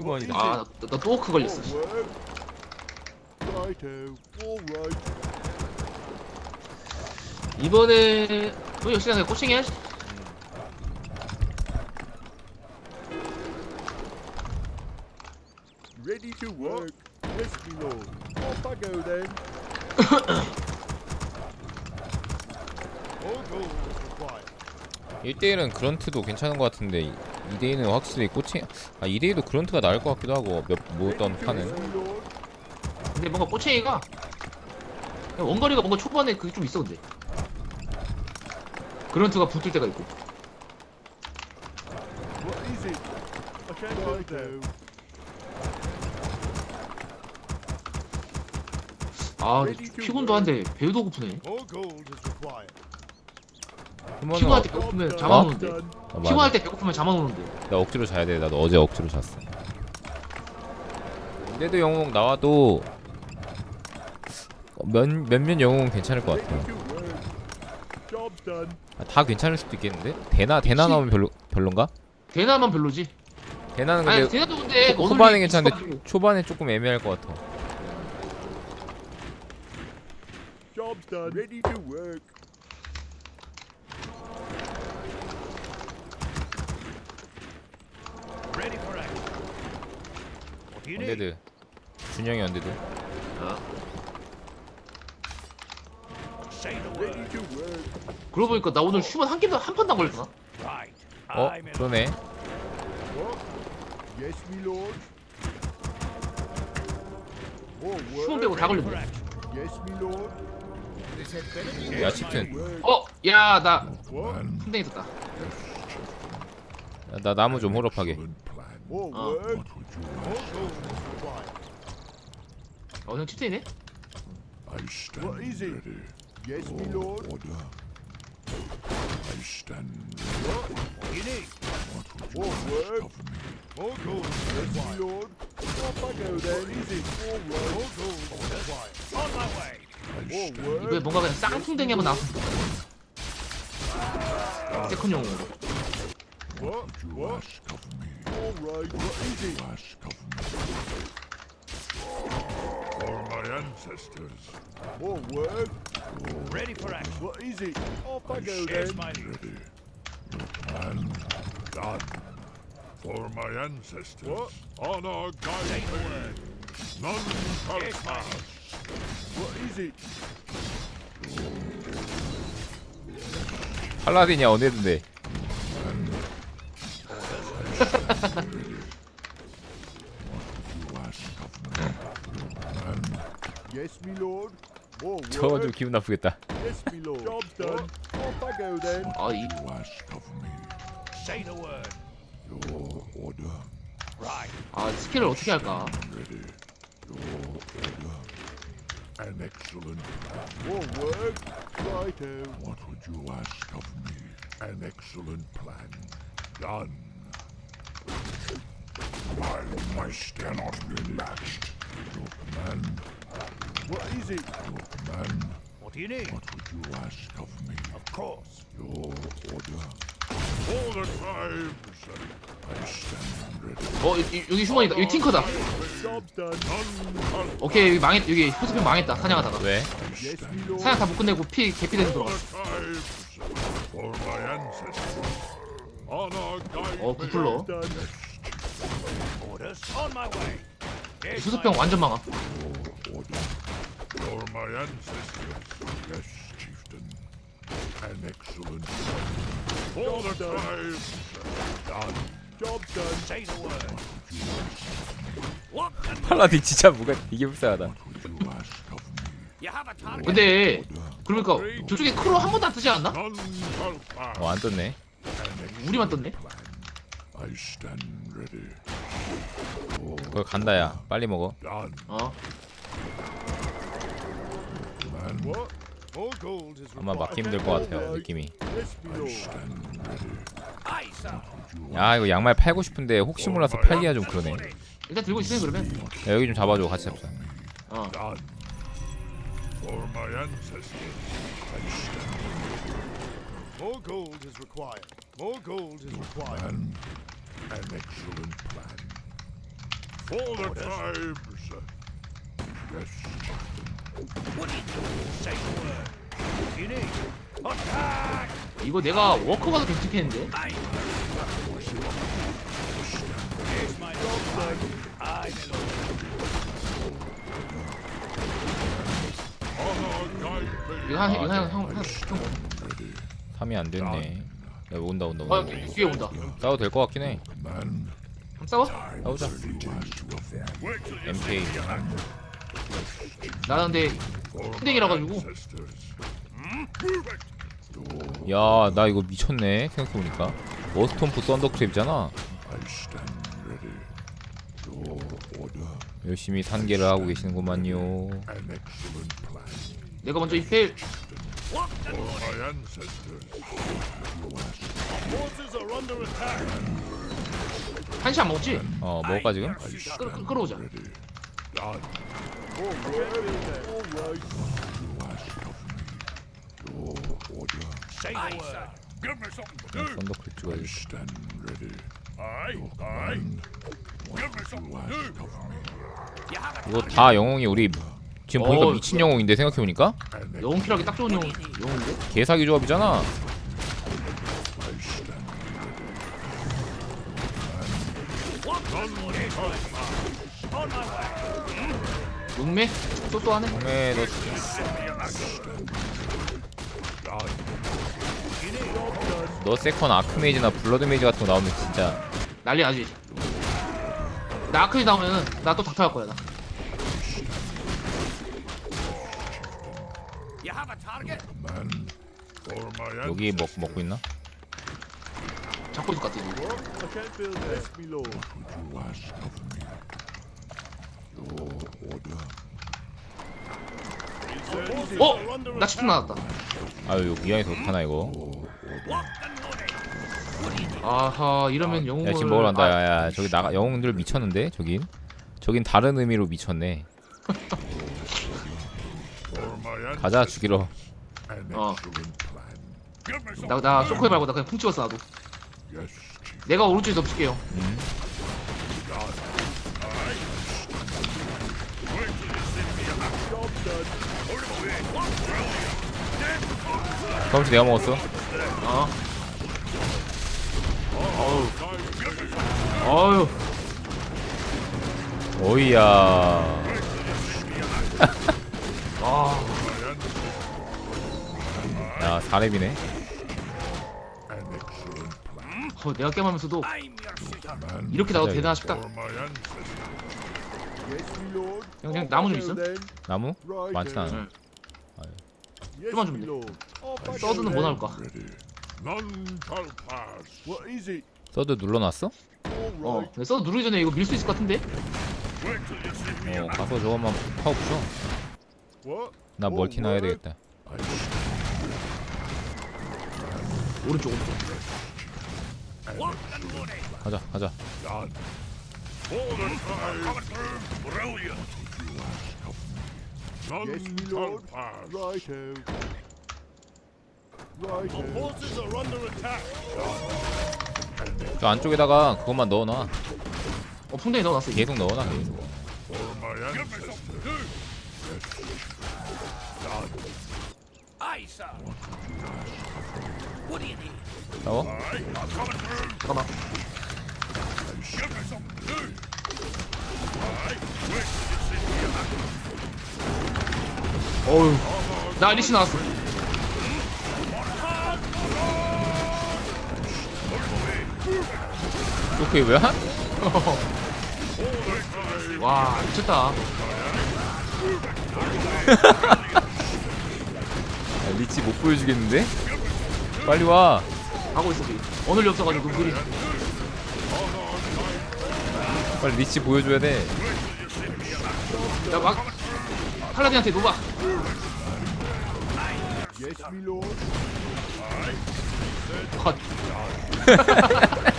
휴먼이다. 아 나또 오크 걸렸어 씨. Righto. All right. 이번에 또 역시나 그냥 꼬챙이 해야지 Ready to work. Yes, my lord. Off I go then. All gold is required. 1대1은 그런트도 괜찮은 것 같은데 2대2는 확실히 꼬챙 아 2대2도 그런트가 나을 것 같기도 하고 몇 모던 to 판은. 근데 뭔가 꼬챙이가 그냥 원거리가 뭔가 초반에 그게 좀 있어 근데 그런트가 붙을 때가 있고 What is it? I can't go there. 아 근데 피곤도 한데 배도 고프네 All gold is required. 휴먼은 피곤할 어, 때 배고프면 잠아오는데. 아, 맞아. 피곤할 때 배고프면 잠아오는데 나 억지로 자야 돼 나도 어제 억지로 잤어 근데도 영웅 나와도 몇, 몇몇 영웅 은 괜찮을 것 같아요. 아, 다 괜찮을 수도 있겠는데? 대나 대나 나오면 별로 별론가? 대나만 별로지 대나는 아니 근데 대나도 근데 초- 초반에 괜찮은데 있어가지고. 초반에 조금 애매할 것 같아 Job's done. Ready to work. Ready for action. What do you need? 언데드 준영이 언데드. 그러고 보니까 나 오늘 휴먼 한 개도 한 판도 안 걸렸나? 어? 그러네 휴먼. 빼고 다 걸렸네. 야 칩튼. 어? 야 나? 풍뎅이 떴다 야, 나 나무 좀 호럽하게 All Oh. work. All gold is required. 어형 칩텐이네? I stand What is it? ready. Yes, my lord. Order. I stand ready. What do you need? What would you All ask work. of me? All gold is required. Yes, my lord. Off I go then. Is it? All right. All gold is required. On my way. I All stand 이번에 work. 뭔가 그냥 쌍풍뎅이 한번 나왔으면 세컨 용으로 What? Would you What? ask of me? All right. What is it? Ask of me. For my ancestors. All work. Ready for action. What is it? Off I go Here's then. my lead. Ready. Your plan done. For my ancestors. What? Honor Say guide the me. word. None shall Yes, my pass. What is it? 팔라딘이야 언데드인데 Yes, my lord. All 저거 좀 work. 기분 나쁘겠다 Yes, my lord. Job's done. Off I go then. 아 이 You ask of me. Say the word. Your order. Right. 아 스킬을 어떻게 할까? Ready. Your order. An excellent plan. All work. Righto. What would you ask of me? An excellent plan. Done. My might cannot be matched. Your command. What is it? Your command. What do you need? What would you ask of me? Of course. Your order. All the tribes. I stand ready. 어 이- 이- 여기 휴먼이다 여기 팅커다 Job's done. 오케이 여기 망했 여기 휴스핀 망했다 사냥하다가 왜? Yes, my lord. 사냥 다 못 끝내고 피 개피 돼서 All 들어갔어 the tribes. For my ancestors. Honor guide 어 me. 구플러 Done. Orders. On my way. Here's 수수병 my 완전 망아 Your order. For my ancestors. Yes, chieftain. An excellent plan. For the tribes. Done. Job's done. Say the word. Lock and 팔라딘 진짜 뭐가 되게 불쌍하다 What would you ask of me? You have a target. 근데. 그러니까 저쪽에 크로 한 번도 안 뜨지 않나? None shall pass. 어 안 떴네 An excellent 우리만 떴네 plan. I stand ready. 그거 간다 야 빨리 먹어. 어 아마. 막기 힘들 것 같아요 느낌이. 야 이거 양말 팔고 싶은데 혹시 몰라서 팔기가 좀 그러네 일단 들고 있으면 그러면 야 여기 좀 잡아줘 같이 잡자 어 More gold is required. More gold is required. An excellent plan. For the tribes. Yes, What do you do? Say the word. What do you need? Attack! 이거 내가 워커 가도 괜찮겠는데? Aye. Here's my dog. Aye, my lord. honor guide me. 이거 한, 이거 한, 아, 한, 한, 한, 3이 안 됐네 야 온다 온다 어, 온다 뒤에 온다. 싸워도 될 것 같긴 해 Man, 한번 싸워? you MK 나 근데 푼댕이라 가지고. 야 나 이거 미쳤네 생각해보니까 워스톰프 썬더크랩이잖아 열심히 단계를 하고 계시는구만요. 내가 먼저 이 페일 한시 안 먹었지? 어 먹을까 지금? 끌, 끌, 끌어오자 Ready. Done. Your order, Say the word. Give me something to do. 썬더크랩 I 찍어야지 stand ready. Aye, Your aye. command, Give me something you to ask do. of me. You have a 이거 다 영웅이 우리 지금 보니까 어, 미친 영웅인데 생각해보니까 영웅 필요하기 딱 좋은 영웅 영웅인데? 개사기 조합이잖아 용매? 쏘쏘하네? 정말 너너 세컨 아크메이지나 블러드메이지 같은 거 나오면 진짜 난리 나지 나 아크리 나오면은 나 또 닥터 할 거야 나 여기 먹, 먹고 있나? 잡고 있을 것 같아 이거 I can't feel this, me lord. you ask of me. Your order, 어? 나 집중 나왔다 아유 이거 미안해서 어떡하나 이거. 아하 이러면 영웅을 야 지금 먹으러 간다 아, 야야 저기 나가 영웅들 미쳤는데 저긴 저긴 다른 의미로 미쳤네 for my 가자 죽이러 an 어. excellent plan. 나, 나 쇼코에 말고 나 그냥 쿵 찍었어 나도. 내가 오른쪽에 덮칠게요. 경치 내가 먹었어. 어? 어휴. 어이야. 아. 야 4렙이네. An excellent plan. 어, 내가 게임하면서도. 이렇게 나도 대단하 싶다. 그냥, 나무 좀 있어? 나무? 많진 then. 않아 Yes, 좀만 go 서드는 뭐. 나올까? 서드 눌러놨어? 어. 내가 써도 누르기 전에 이거 밀 수 있을 것 같은데? 어 가서 저것만 파워 부셔? 나 멀티 나야 되겠다 오른쪽 오른쪽. 가자 가자 Yes, lord. 저 안쪽에다가 그것만 넣어놔 어 풍뎅이 넣어놨어 이게 계속 넣어놔 계속. Aye, sir. What do you need? See me. 어휴 나 리시 나왔어 쇼크이 뭐야? 와 미쳤다 야, 리치 못 보여주겠는데? 빨리 와 가고 있어 지금 오늘 없어가지고 눈들이 빨리 리치 보여줘야 돼. 야막. 팔라딘한테 lord. 컷